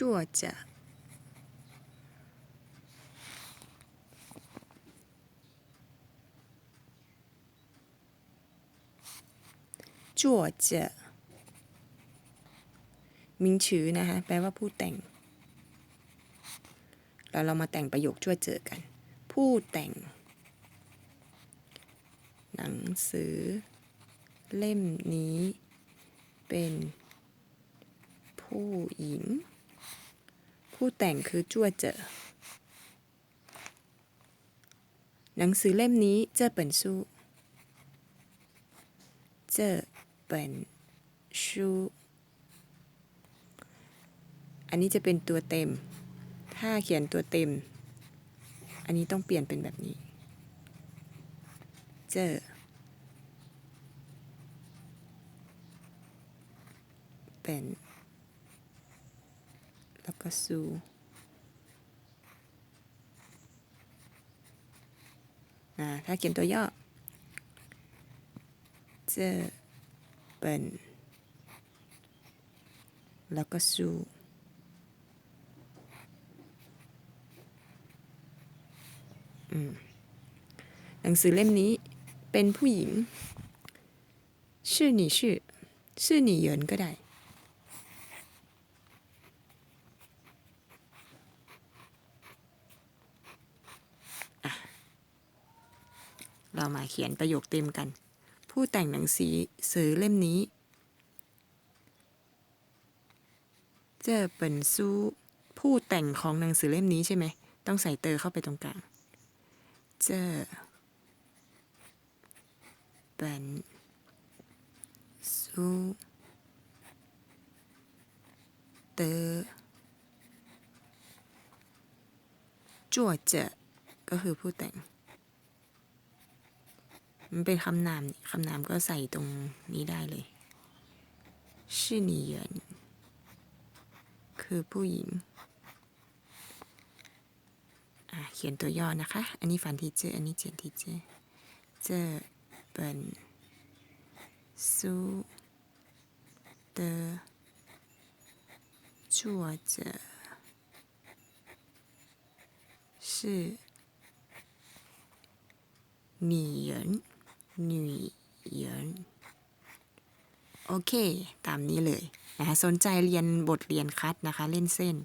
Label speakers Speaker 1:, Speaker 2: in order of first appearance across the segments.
Speaker 1: Georgia Georgia มิงชือนะคะแปลว่าผู้แต่งเราเรามาแต่งประโยคช่วยเจอกัน ผู้แต่ง หนังสือ เล่มนี้ เป็น ผู้หญิง ผู้แต่งคือจั่วเจอ หนังสือเล่มนี้เจอเปินสู้เจอเปินชูอันนี้จะเป็นตัวเต็ม ถ้าเขียนตัวเต็ม อันนี้ต้องเปลี่ยนเป็นแบบนี้ เจอ เป็น กับกระสูถ้าเขียนตัวย่อเจเป็นแล้วก็สู้หนังสือเล่มนี้เป็นผู้หญิง ชื่อหนีชื่อ ชื่อหนีเหยินก็ได้ เรามาเขียนประโยคเต็มกัน ผู้แต่งหนังสือเล่มนี้เจอเปิ่นซูผู้แต่งของหนังสือเล่มนี้ใช่ไหม ต้องใส่เตอเข้าไปตรงกลาง เจอเป็นซูเตอจั่วเจอก็คือผู้แต่ง มันเป็นคำนามนี่คำนามก็ใส่ตรงนี้ได้เลยชื่อหนีเหยินคือผู้หญิง อ่ะเขียนตัวย่อนะคะ อันนี้ฝันทีเจออันนี้เจียนทีเจอ这本书的作者是女人 女人โอเค ตามนี้เลยนะคะสนใจเรียนบทเรียนคัดนะคะ เล่นเส้น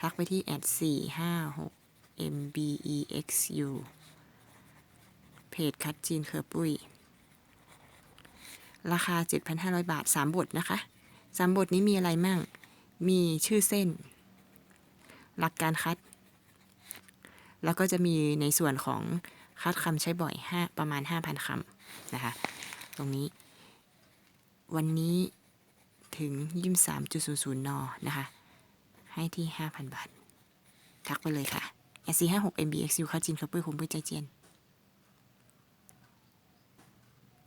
Speaker 1: ทักไปที่ at 4 5 6 mbexu เพจคัดจีนเคอร์ปุ้ย ราคา 7,500 บาท 3 บทนะคะ 3 บทนี้มีอะไรมั่ง มีชื่อเส้น หลักการคัด แล้วก็จะมีในส่วนของ คัดคำใช้บ่อย5ประมาณ 5,000คำนะคะ ตรงนี้ วันนี้ถึง23.00นนะคะ ให้ที่ 5,000 บาท ทักไปเลยค่ะ S456 MBXU ข้าจีนครับปุ้ยคงปุ้ยใจเจียน